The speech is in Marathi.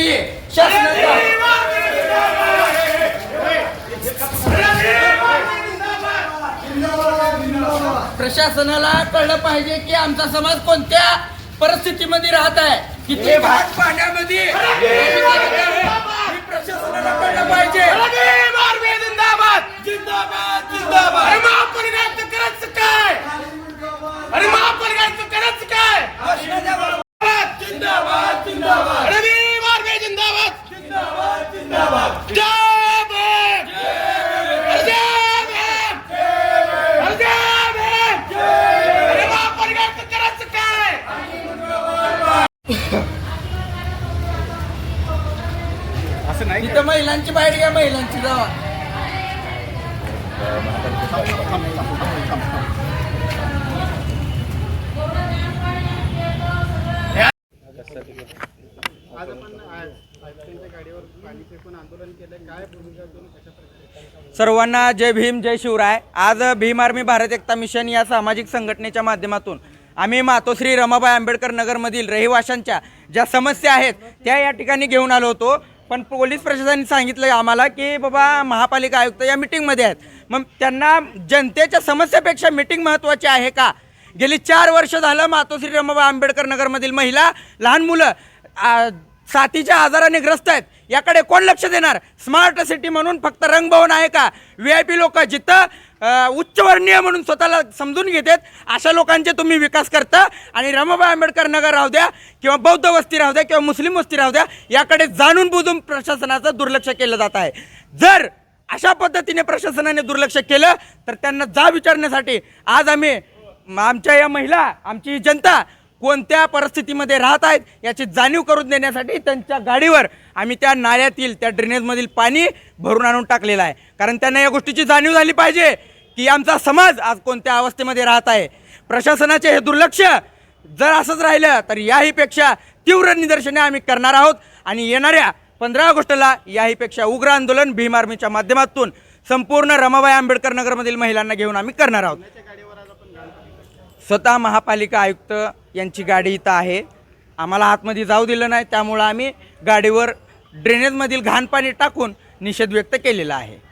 निर्णय प्रशासनाला कळलं पाहिजे की आमचा समाज कोणत्या परिस्थितीमध्ये राहत आहे. किती भाग पाण्यामध्ये तिथं महिलांची बाहेर घ्या महिलांची जावा. सर्वांना जय भीम जय शिवराय. आज भीम आर्मी भारत एकता मिशन या सामाजिक संघटनेच्या माध्यमातून आम्ही मातोश्री रमाबाई आंबेडकर नगरमधील रहिवाशांच्या ज्या समस्या आहेत त्या या ठिकाणी घेऊन आलो होतो. पण पोलीस प्रशासनाने सांगितलं आम्हाला की बाबा महापालिका आयुक्त या मिटिंगमध्ये आहेत. मग त्यांना जनतेच्या समस्येपेक्षा मिटिंग महत्त्वाची आहे का? गेली चार वर्ष झालं मातोश्री रमाबा आंबेडकर नगरमधील महिला लहान मुलं साथीच्या आजाराने ग्रस्त आहेत. याकडे कोण लक्ष देणार? स्मार्ट सिटी म्हणून फक्त रंगभवन आहे का? व्ही आय पी लोक जिथं उच्चवर्णीय म्हणून स्वतःला समजून घेतात. अशा लोकांचे तुम्ही विकास करता आणि रमाबाई आंबेडकर नगर राहू द्या किंवा बौद्ध वस्ती राहू द्या किंवा मुस्लिम वस्ती राहू द्या याकडे जाणून बुजून प्रशासनाचं दुर्लक्ष केलं जात आहे. जर अशा पद्धतीने प्रशासनाने दुर्लक्ष केलं तर त्यांना जा विचारण्यासाठी आज आम्ही आमच्या या महिला आमची जनता कोणत्या परिस्थितीमध्ये राहत आहेत याची जाणीव करून देण्यासाठी त्यांच्या गाडीवर आम्ही त्या नाल्यातील त्या ड्रेनेजमधील पाणी भरून आणून टाकलेलं आहे. कारण त्यांना या गोष्टीची जाणीव झाली पाहिजे. की आमचा समाज आज कोणत्या अवस्थेमध्ये राहत आहे? प्रशासनाचे हे दुर्लक्ष जर असंच राहिलं तर याहीपेक्षा तीव्र निदर्शने आम्ही करणार आहोत. आणि येणाऱ्या पंधरा ऑगस्टला याहीपेक्षा उग्र आंदोलन भीम आर्मीच्या माध्यमातून संपूर्ण रमाबाई आंबेडकर नगरमधील महिलांना घेऊन आम्ही करणार आहोत. स्वतः महापालिका आयुक्त यांची गाडी इथं आहे. आम्हाला आतमध्ये जाऊ दिलं नाही त्यामुळं आम्ही गाडीवर ड्रेनेजमधील घाण पाणी टाकून निषेध व्यक्त केलेला आहे.